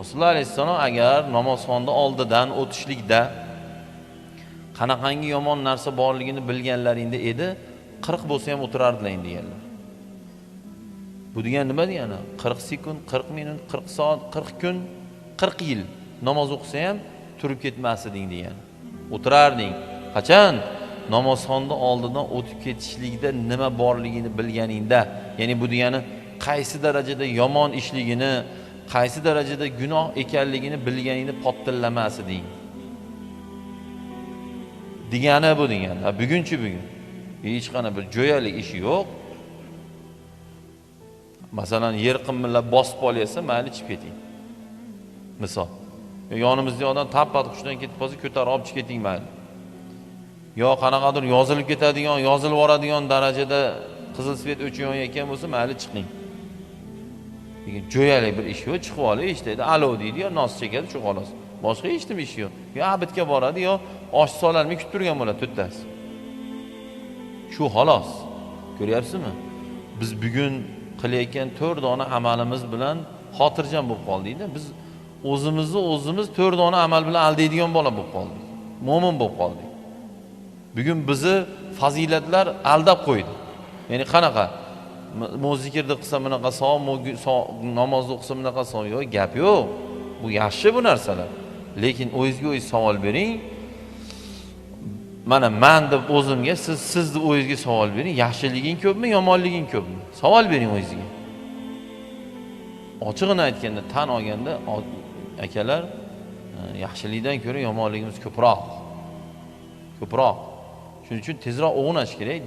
rasululloh alayhissalom agar namozxonni oldidan o'tishlikda qanaqangi yomon narsa borligini bilganlaringda edi qirq bo'lsa ham o'tirardilaring deganlar bu degani nima degani? Qirq sekund qirq minut qirq soat qirq kun qirq yil namoz o'qisa ham turib ketmas eding degani. O'tirarding. Qachon? Namozxonni oldidan o'tib ketishlikda nima borligini bilganingda ya'ni bu degani qaysi darajada yomon ishligini qaysi darajada gunoh ekanligini bilganingni potillamas deng. Degani bu degani. Bugunchi bugun. Hech qanaqa bir jo'yali ishi yo'q. Masalan yer qimirlab bosib olyapsa mayli chiqib keting. Misol yonimizda odam tappat hushidan ketib qolsa ko'tarib olib chiqib keting mayli. Yo qanaqadir yozilib ketadigan yozilib yuboradigan darajada qizil svet o'chayotgan bo'lsa mayli chiqing. Lekin jo'yali bir ish yo'q chiqib olib eshitadi alo deydi yo nos chekadi shu xolos boshqa hech nima ishi yo'q. Yo abidga boradi yo osh solarmay kutib turgan bo'ladi to'rttasi shu xolos. Ko'ryapsizmi? Biz bugun qilayotgan to'rt dona amalimiz bilan xotirjam bo'lib qoldikda biz o'zimizni o'zimiz to'rt dona amal bilan aldaydigan bola bo'lib qoldik. Mo'min bo'lib qoldik. Bugun bizni fazilatlar aldab qo'ydi. Ya'ni qanaqa mo zikrni qilsa bunaqa savob mo gu- so- namozni o'qisa bunaqa savob yo'q gap yo'q. Bu yaxshi bu narsalar. Lekin o'zingizga o'zingiz savol bering. Mana man deb o'zimga siz sizni o'zingizga savol bering. Yaxshiliging ko'pmi yomonliging ko'pmi? Savol bering o'zingizga ochig'ini aytganda tan olganda akalar e, yaxshilikdan ko'ra yomonligimiz ko'proq. Ko'proq. Shuning uchun tezroq o'g'nash kerak